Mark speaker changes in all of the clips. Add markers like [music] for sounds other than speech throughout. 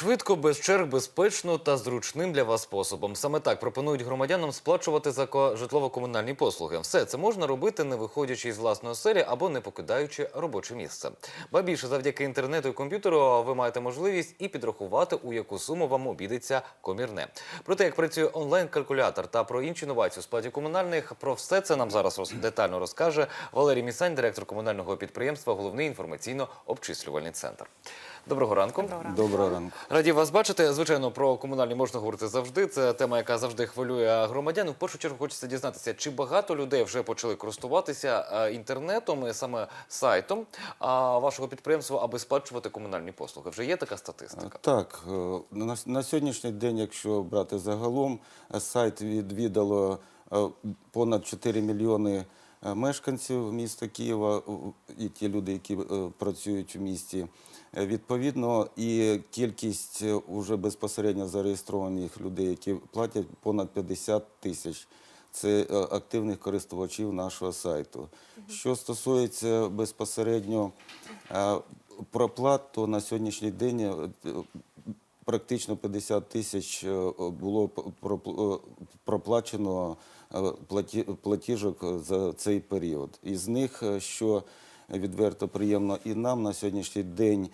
Speaker 1: Швидко, без черг, безпечно та зручним для вас способом. Саме так пропонують громадянам сплачувати за ко- житлово-комунальні послуги. Все це можна робити, не виходячи із власної оселі або не покидаючи робоче місце. Ба більше завдяки інтернету і комп'ютеру ви маєте можливість і підрахувати, у яку суму вам обійдеться комірне. Про те, як працює онлайн-калькулятор та про інші новації у сплаті комунальних, про все це нам зараз роз- детально розкаже Валерій Місань, директор комунального підприємства, головний інформаційно-обчислювальний центр. Доброго ранку.
Speaker 2: Доброго ранку.
Speaker 1: Раді вас бачити. Звичайно, про комунальні можна говорити завжди. Це тема, яка завжди хвилює громадян. В першу чергу хочеться дізнатися, чи багато людей вже почали користуватися е, інтернетом, саме сайтом вашого підприємства, аби сплачувати комунальні послуги. Вже є така статистика?
Speaker 2: Так, е, на, сьогоднішній день, якщо брати загалом, е, сайт відвідало понад 4 мільйони мешканців міста Києва і ті люди, які е, працюють в місті. Е, Відповідно, і кількість е, уже безпосередньо зареєстрованих людей, які платять понад 50 тисяч. Це е, активних користувачів нашого сайту. Що стосується безпосередньо е, проплат, то на сьогоднішній день е, практично 50 тисяч е, було е, проплачено е, платіжок за цей період. Із них, що відверто приємно і нам на сьогоднішній день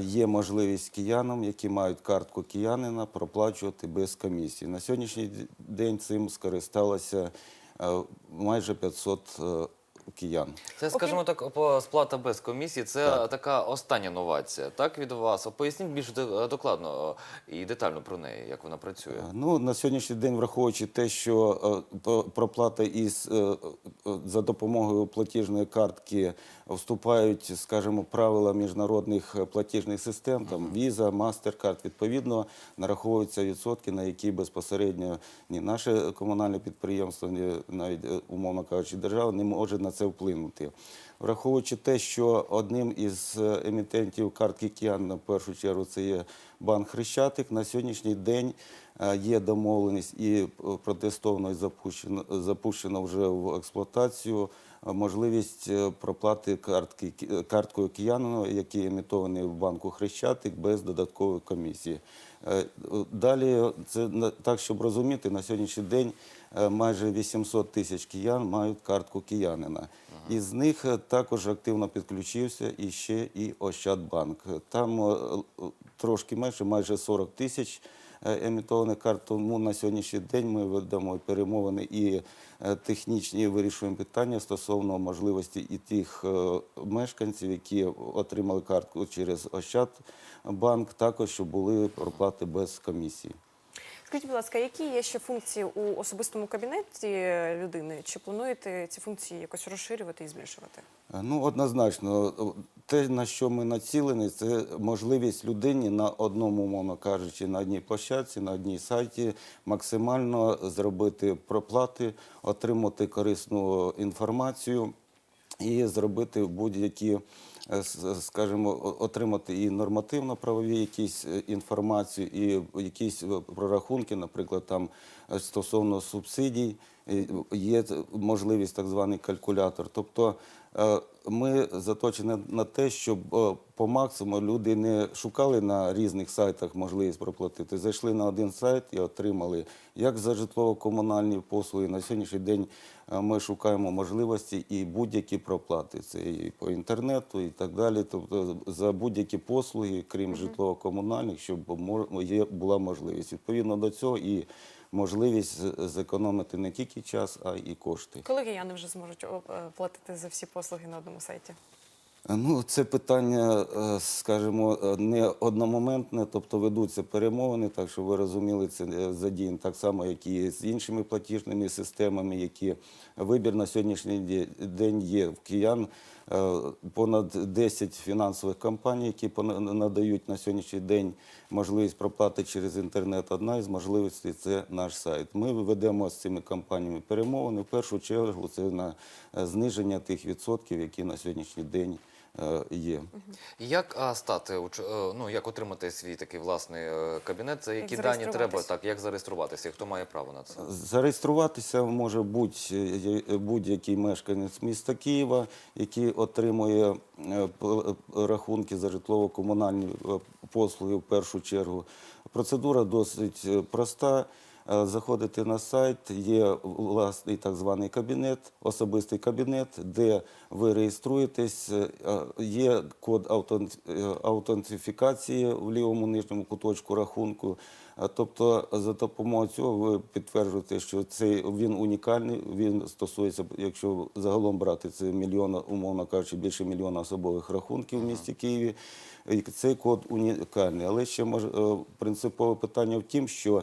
Speaker 2: є можливість киянам, які мають картку киянина, проплачувати без комісії. На сьогоднішній день цим скористалося майже 500 е, киян.
Speaker 1: Це, скажімо так, сплата без комісії. Це
Speaker 2: Так.
Speaker 1: така остання новація. Так від вас. Поясніть більш де- докладно е, і детально про неї, як вона працює.
Speaker 2: Ну, на сьогоднішній день, враховуючи те, що е, проплата із, е, е, за допомогою платіжної картки вступають, скажімо, правила міжнародних е, платіжних систем, там Visa, MasterCard, відповідно, нараховуються відсотки, на які безпосередньо ні наше комунальне підприємство, ні навіть, е, умовно кажучи, держава не може на це вплинути. Враховуючи те, що одним із е, емітентів картки Кіан, на першу чергу, це є банк Хрещатик, на сьогоднішній день е, є домовленість і е, протестовано і запущено, запущено вже в експлуатацію можливість проплати картки, карткою киянину, який емітований в банку Хрещатик без додаткової комісії. Далі, це так, щоб розуміти, на сьогоднішній день майже 800 тисяч киян мають картку киянина. Із них е, також активно підключився і ще і Ощадбанк. Там е, е, трошки менше, майже 40 тисяч е, емітованих карт. Тому на сьогоднішній день ми ведемо перемовини і е, технічні вирішуємо питання стосовно можливості і тих е, мешканців, які отримали картку через Ощадбанк, також щоб були проплати без комісії.
Speaker 3: Скажіть, будь ласка, які є ще функції у особистому кабінеті людини? Чи плануєте ці функції якось розширювати і збільшувати?
Speaker 2: Ну, однозначно, те, на що ми націлені, це можливість людині на одному, умовно кажучи, на одній площадці, на одній сайті максимально зробити проплати, отримати корисну інформацію і зробити будь-які, е, скажімо, отримати і нормативно-правові якісь е, інформацію, і якісь е, прорахунки, наприклад, там е, стосовно субсидій, є можливість так званий калькулятор. Тобто е, ми заточені на те, щоб е, по максимуму люди не шукали на різних сайтах можливість проплатити. Зайшли на один сайт і отримали як за житлово-комунальні послуги. На сьогоднішній день е, ми шукаємо можливості і будь-які проплати. Це і по інтернету, і так далі. Тобто за будь-які послуги, крім житлово-комунальних, щоб є була можливість. Відповідно до цього і можливість зекономити не тільки час, а і кошти.
Speaker 3: Коли кияни вже зможуть е, платити за всі послуги на одному сайті?
Speaker 2: Ну, це питання, е, скажімо, е, не одномоментне, тобто ведуться перемовини, так що ви розуміли, це е, задіян так само, як і з іншими платіжними системами, які вибір на сьогоднішній день є в киян. е, Понад 10 фінансових компаній, які надають на сьогоднішній день можливість проплати через інтернет. Одна із можливостей це наш сайт. Ми ведемо з цими компаніями перемовини. В першу чергу це на е, зниження тих відсотків, які на сьогоднішній день е, є.
Speaker 1: Як а, стати уч- е, ну як отримати свій такий власний е, кабінет? Це які дані треба
Speaker 3: зареєструватись?
Speaker 1: так, як зареєструватися? Хто має право на це?
Speaker 2: Зареєструватися може будь- е, будь-який мешканець міста Києва, який отримує е, п- рахунки за житлово-комунальні е, послуги в першу чергу. Процедура досить е, проста. Е, Заходите на сайт, є власний так званий кабінет, особистий кабінет, де ви реєструєтесь. Е, Є код е, аутентифікації в лівому нижньому куточку рахунку. Тобто, за допомогою цього ви підтверджуєте, що цей він унікальний. Він стосується, якщо загалом брати це мільйона, умовно кажучи, більше мільйона особових рахунків в місті Києві. Цей код унікальний. Але ще може принципове питання в тім, що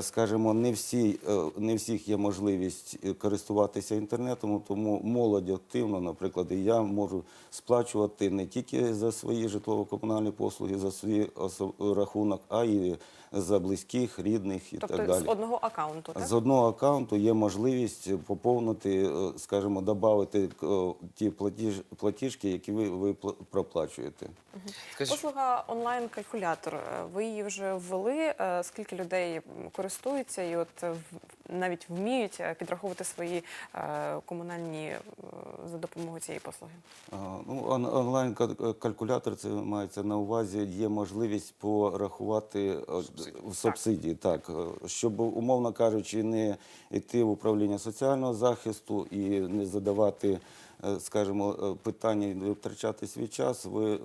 Speaker 2: скажімо, не всі е, не всіх є можливість е, користуватися інтернетом, тому молодь активно, наприклад, і я можу сплачувати не тільки за свої житлово-комунальні послуги, за свій рахунок, а й за близьких, рідних і
Speaker 3: Тобто
Speaker 2: так далі.
Speaker 3: з одного акаунту, так?
Speaker 2: З одного аккаунту є можливість поповнити, е, скажімо, додати е, ті платіж, платіжки, які ви, ви пла- проплачуєте.
Speaker 1: Скажіть,
Speaker 3: Послуга онлайн-калькулятор. е, Ви її вже ввели. Скільки людей користуються і от в- навіть вміють е, підраховувати свої е, комунальні е, за допомогою цієї послуги?
Speaker 2: Ну, онлайн-калькулятор це мається на увазі. Є можливість порахувати в субсидії, так щоб умовно кажучи, не йти в управління соціального захисту і не задавати, скажімо, е, питання не втрачати свій час. Ви е,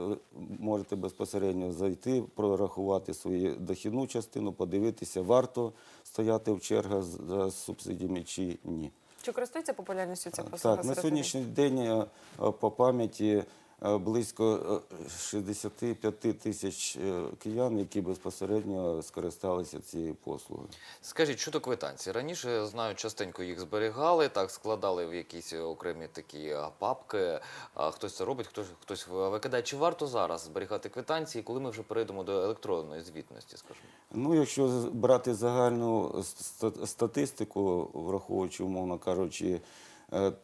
Speaker 2: можете безпосередньо зайти, прорахувати свою дохідну частину, подивитися, варто стояти в чергах за субсидіями чи ні.
Speaker 3: Чи користується популярністю ця послуга?
Speaker 2: Так, на сьогоднішній день е, е, по пам'яті е, близько е, 65 тисяч е, киян, які безпосередньо скористалися цією послугою.
Speaker 1: скажіть, щодо квитанцій. Раніше знаю, частенько їх зберігали, так складали в якісь окремі такі папки. Хтось це робить, хтось хтось викидає. Чи варто зараз зберігати квитанції, коли ми вже перейдемо до електронної звітності? Скажімо?
Speaker 2: Ну, якщо брати загальну статистику, враховуючи, умовно кажучи, е,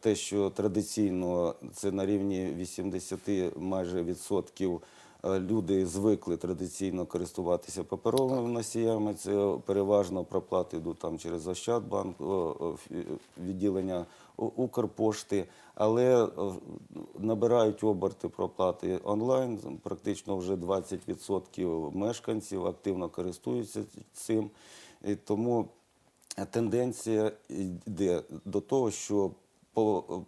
Speaker 2: те, що традиційно це на рівні 80 майже відсотків е, люди звикли традиційно користуватися паперовими носіями, це переважно проплати йдуть там через Ощадбанк, фі- відділення Укрпошти, але е, набирають оберти проплати онлайн. Практично вже 20% мешканців активно користуються цим. І тому тенденція йде до того, що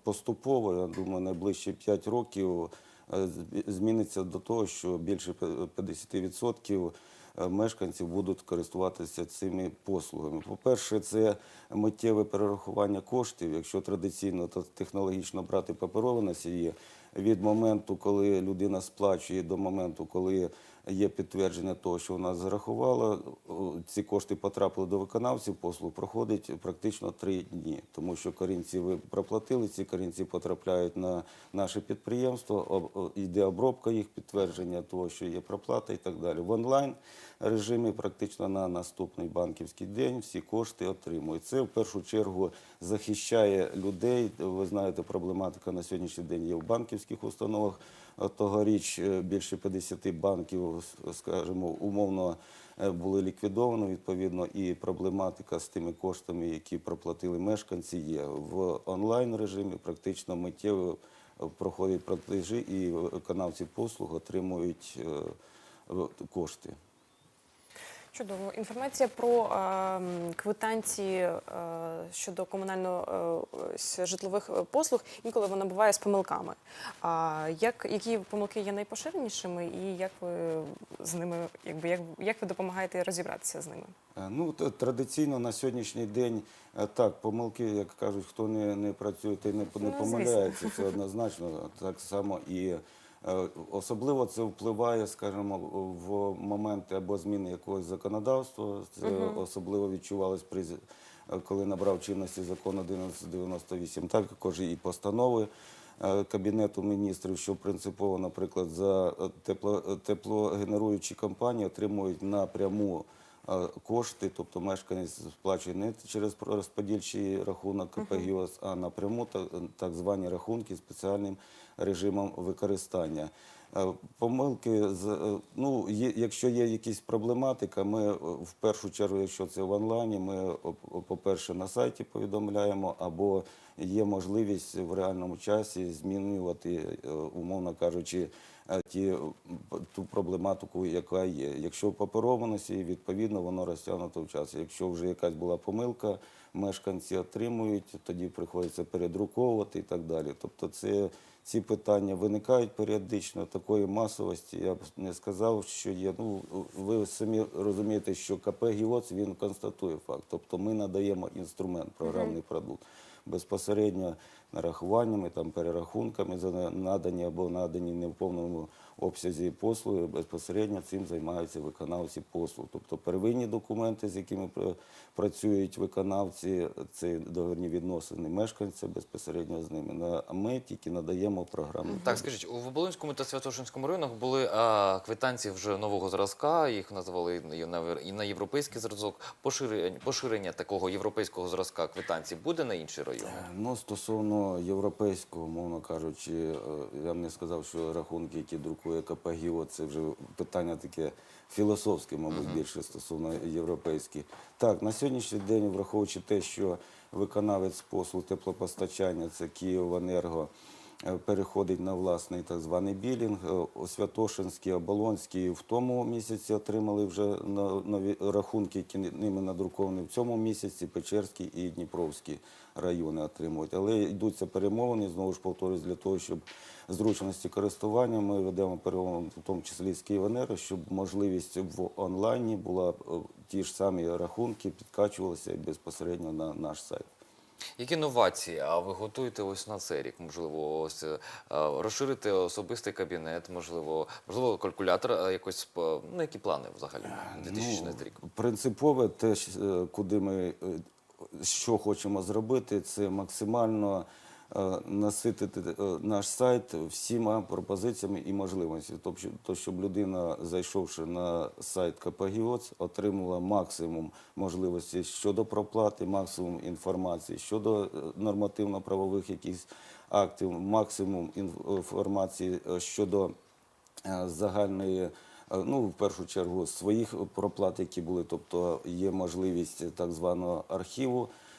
Speaker 2: поступово, я думаю, найближчі 5 років е, зміниться до того, що більше пе- 50% е, мешканців будуть користуватися цими послугами. По-перше, це миттєве перерахування коштів. Якщо традиційно та технологічно брати паперові носії, від моменту, коли людина сплачує, до моменту, коли є підтвердження того, що вона зарахувала, зарахувало. ці кошти потрапили до виконавців послуг, проходить практично три дні, тому що корінці ви проплатили, ці корінці потрапляють на наше підприємство, йде обробка їх, підтвердження того, що є проплата і так далі. В онлайн режимі практично на наступний банківський день всі кошти отримують. Це в першу чергу захищає людей. Ви знаєте, проблематика на сьогоднішній день є в банківських установах. Тогоріч е, більше 50 банків, скажімо, умовно е, були ліквідовані. Відповідно, і проблематика з тими коштами, які проплатили мешканці, є в онлайн режимі. Практично миттєво е, проходять платежі, і виконавці послуг отримують кошти.
Speaker 3: Чудово. Інформація про е, квитанції е, щодо комунально е, житлових е, послуг інколи вона буває з помилками. А як які помилки є найпоширенішими, і як ви з ними, якби як, як ви допомагаєте розібратися з ними?
Speaker 2: Е, Ну, традиційно на сьогоднішній день е, так, помилки, як кажуть, хто не, не працює, той не, не
Speaker 3: звісно.
Speaker 2: помиляється. Це [laughs] однозначно. Так само і особливо це впливає, скажімо, в моменти або зміни якогось законодавства. Це особливо відчувалось при е, коли набрав чинності закон 1198, так також і постанови. е, Кабінету міністрів, що принципово, наприклад, за е, тепло, е, теплогенеруючі компанії отримують напряму е, кошти, тобто мешканець сплачує не через розподільчий рахунок КПГІОС, а напряму так, так звані рахунки спеціальним режимом використання. Е, Помилки е, ну, якщо є якісь проблематика, ми е, в першу чергу, якщо це в онлайні, ми по-перше на сайті повідомляємо, або є можливість в реальному часі змінювати, умовно кажучи, ті, ту проблематику, яка є. Якщо в паперованості, відповідно, воно розтягнуто в часі. Якщо вже якась була помилка, мешканці отримують, тоді приходиться передруковувати і так далі. Тобто це ці питання виникають періодично, такої масовості я б не сказав, що є. Ну ви самі розумієте, що КП «Гіоц» він констатує факт. Тобто ми надаємо інструмент, програмний продукт безпосередньо нарахуваннями, там перерахунками за надані або надані не в повному обсязі послуги. Безпосередньо цим займаються виконавці послуг. Тобто первинні документи, з якими пр- працюють виконавці, це договірні відносини мешканця безпосередньо з ними. А ми тільки надаємо програму.
Speaker 1: Так, скажіть, у Оболонському та Святошинському районах були а, квитанції вже нового зразка, їх називали і на, і на європейський зразок. Поширення, поширення такого європейського зразка квитанцій буде на інші райони?
Speaker 2: Ну, стосовно європейського, мовно кажучи, е, я б не сказав, що рахунки, які друкує КПГІО, це вже питання таке філософське, мабуть, більше стосовно європейських. Так, на сьогоднішній день, враховуючи те, що виконавець послуг теплопостачання, це Київенерго, переходить на власний так званий білінг. Е, Святошинський, Оболонський в тому місяці отримали вже нові рахунки, які ними надруковані в цьому місяці, Печерський і Дніпровський райони отримують. Але йдуться перемовини, знову ж повторюсь, для того, щоб зручності користування ми ведемо перемовини, в тому числі з Київенерго, щоб можливість в онлайні була е, ті ж самі рахунки, підкачувалися безпосередньо на наш сайт.
Speaker 1: Які новації? А ви готуєте ось на цей рік? Можливо, ось е, розширити особистий кабінет, можливо, можливо, калькулятор е, якось е, ну які плани взагалі на 2016 рік?
Speaker 2: Ну, принципове те, куди ми що хочемо зробити, це максимально наситити е, наш сайт всіма пропозиціями і можливостями. Тобто, щоб людина, зайшовши на сайт КП «Гіоц», отримала максимум можливостей щодо проплати, максимум інформації щодо е, нормативно-правових якихось актів, максимум інформації е, щодо е, загальної, е, ну, в першу чергу, своїх проплат, які були, тобто є можливість так званого архіву, е,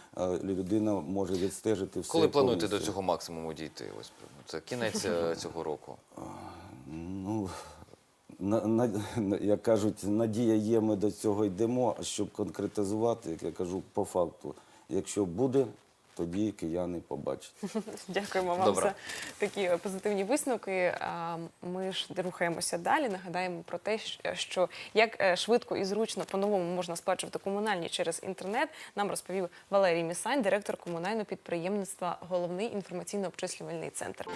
Speaker 2: людина може відстежити все.
Speaker 1: Коли плануєте до цього максимуму дійти? Ось це кінець е, [laughs] цього року.
Speaker 2: Ну, на, на, як кажуть, надія є, ми до цього йдемо, а щоб конкретизувати, як я кажу, по факту, якщо буде, тоді кияни побачать. [laughs]
Speaker 3: Дякуємо вам
Speaker 1: Добре.
Speaker 3: за такі е, позитивні висновки. Ми ж рухаємося далі. Нагадаємо про те, що як е, швидко і зручно по-новому можна сплачувати комунальні через інтернет. Нам розповів Валерій Місань, директор комунального підприємництва, головний інформаційно-обчислювальний центр.